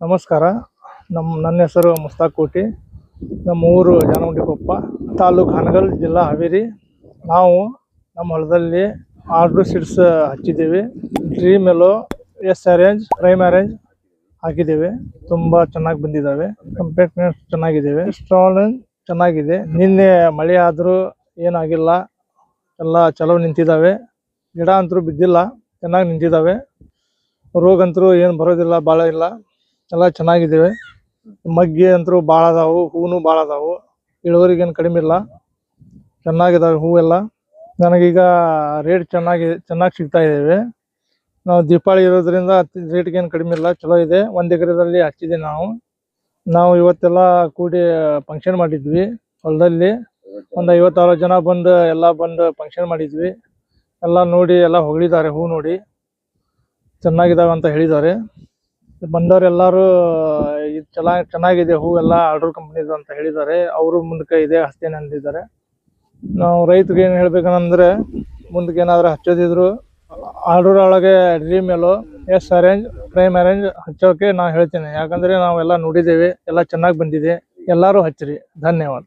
ನಮಸ್ಕಾರ. ನಮ್ಮ ನನ್ನ ಹೆಸರು ಮುಸ್ತಾಕ್ ಕೋಟಿ. ನಮ್ಮ ಊರು ಜಾನಗುಂಡಿಕೊಪ್ಪ, ತಾಲೂಕು ಹನಗಲ್, ಜಿಲ್ಲಾ ಹಾವೇರಿ. ನಾವು ನಮ್ಮ ಹೊಲದಲ್ಲಿ order seeds ಹಚ್ಚಿದ್ದೀವಿ. Dream yellow S orange prime orange ಹಾಕಿದ್ದೇವೆ. ತುಂಬ ಚೆನ್ನಾಗಿ ಬಂದಿದ್ದಾವೆ. ಕಂಪೇಟ್ಮೆಂಟ್ ಚೆನ್ನಾಗಿದ್ದಾವೆ. ಸ್ಟ್ರಾಂಗ್ ಚೆನ್ನಾಗಿದೆ. ನಿನ್ನೆ ಮಳೆ ಆದರೂ ಏನಾಗಿಲ್ಲ. ಎಲ್ಲ ಚಲೋ ನಿಂತಿದ್ದಾವೆ. ಗಿಡ ಅಂತರೂ ಬಿದ್ದಿಲ್ಲ. ಚೆನ್ನಾಗಿ ನಿಂತಿದ್ದಾವೆ. ರೋಗ ಅಂತೂ ಏನು ಬರೋದಿಲ್ಲ ಭಾಳ ಇಲ್ಲ. ಎಲ್ಲ ಚೆನ್ನಾಗಿದ್ದೀವಿ. ಮಗ್ಗಿ ಅಂತೂ ಭಾಳ ಅದಾವು ಹೂವು ಭಾಳ ಅದಾವು. ಇಳುವರಿಗೆ ಏನು ಕಡಿಮೆ ಇಲ್ಲ. ಚೆನ್ನಾಗಿದ್ದಾವೆ ಹೂವೆಲ್ಲ ನನಗೀಗ ರೇಟ್ ಚೆನ್ನಾಗಿ ಚೆನ್ನಾಗಿ ಸಿಗ್ತಾ ಇದ್ದಾವೆ ನಾವು ದೀಪಾವಳಿ ಇರೋದ್ರಿಂದ ರೇಟ್ ಏನು ಕಡಿಮೆ ಇಲ್ಲ, ಚಲೋ ಇದೆ. ಒಂದು ಎಕರೆದಲ್ಲಿ ಹಚ್ಚಿದೆ ನಾವು. ನಾವು ಇವತ್ತೆಲ್ಲ ಕೂಡಿ ಫಂಕ್ಷನ್ ಮಾಡಿದ್ವಿ ಹೊಲದಲ್ಲಿ. ಒಂದು ಐವತ್ತಾರು ಜನ ಬಂದು ಎಲ್ಲ ಬಂದು ಫಂಕ್ಷನ್ ಮಾಡಿದ್ವಿ. ಎಲ್ಲ ನೋಡಿ ಎಲ್ಲ ಹೊಗಳಿದ್ದಾರೆ, ಹೂ ನೋಡಿ. ಚೆನ್ನಾಗಿದಾವೆ ಅಂತ ಹೇಳಿದ್ದಾರೆ. ಬಂದವರೆಲ್ಲರೂ ಇದು ಚೆನ್ನಾಗಿ ಚೆನ್ನಾಗಿದೆ ಎಲ್ಲ ಆರ್ಡರ್ ಕಂಪ್ನಿದು ಅಂತ ಹೇಳಿದ್ದಾರೆ. ಅವರು ಮುಂದಕ್ಕೆ ಇದೇ ಹಸ್ತೇನೆ ಅಂದಿದ್ದಾರೆ. ನಾವು ರೈತರಿಗೆ ಏನು ಹೇಳ್ಬೇಕಂದ್ರೆ, ಮುಂದಕ್ಕೆ ಏನಾದರೂ ಹಚ್ಚೋದಿದ್ರು ಆರ್ಡರ್ ಒಳಗೆ dream yellow S orange prime orange ಹಚ್ಚೋಕೆ ನಾನು ಹೇಳ್ತೇನೆ. ಯಾಕಂದರೆ ನಾವೆಲ್ಲ ನೋಡಿದ್ದೇವೆ, ಎಲ್ಲ ಚೆನ್ನಾಗಿ ಬಂದಿದೆ. ಎಲ್ಲರೂ ಹಚ್ಚಿರಿ. ಧನ್ಯವಾದ.